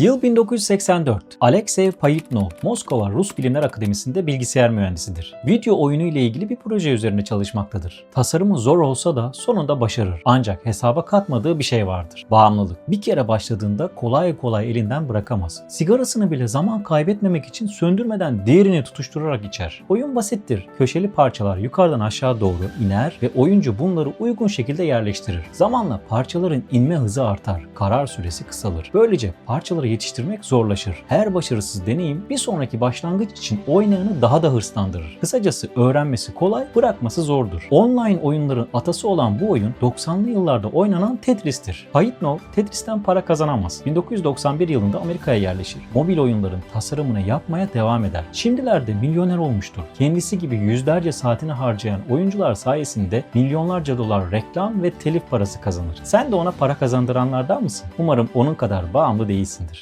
Yıl 1984. Alexey Payitnov, Moskova Rus Bilimler Akademisi'nde bilgisayar mühendisidir. Video oyunu ile ilgili bir proje üzerine çalışmaktadır. Tasarımı zor olsa da sonunda başarır. Ancak hesaba katmadığı bir şey vardır. Bağımlılık. Bir kere başladığında kolay kolay elinden bırakamaz. Sigarasını bile zaman kaybetmemek için söndürmeden diğerini tutuşturarak içer. Oyun basittir. Köşeli parçalar yukarıdan aşağı doğru iner ve oyuncu bunları uygun şekilde yerleştirir. Zamanla parçaların inme hızı artar, karar süresi kısalır. Böylece parçaları yetiştirmek zorlaşır. Her başarısız deneyim bir sonraki başlangıç için oynayanı daha da hırslandırır. Kısacası öğrenmesi kolay, bırakması zordur. Online oyunların atası olan bu oyun 90'lı yıllarda oynanan Tetris'tir. Payitnov Tetris'ten para kazanamaz. 1991 yılında Amerika'ya yerleşir. Mobil oyunların tasarımını yapmaya devam eder. Şimdilerde milyoner olmuştur. Kendisi gibi yüzlerce saatini harcayan oyuncular sayesinde milyonlarca dolar reklam ve telif parası kazanır. Sen de ona para kazandıranlardan mısın? Umarım onun kadar bağımlı değilsindir.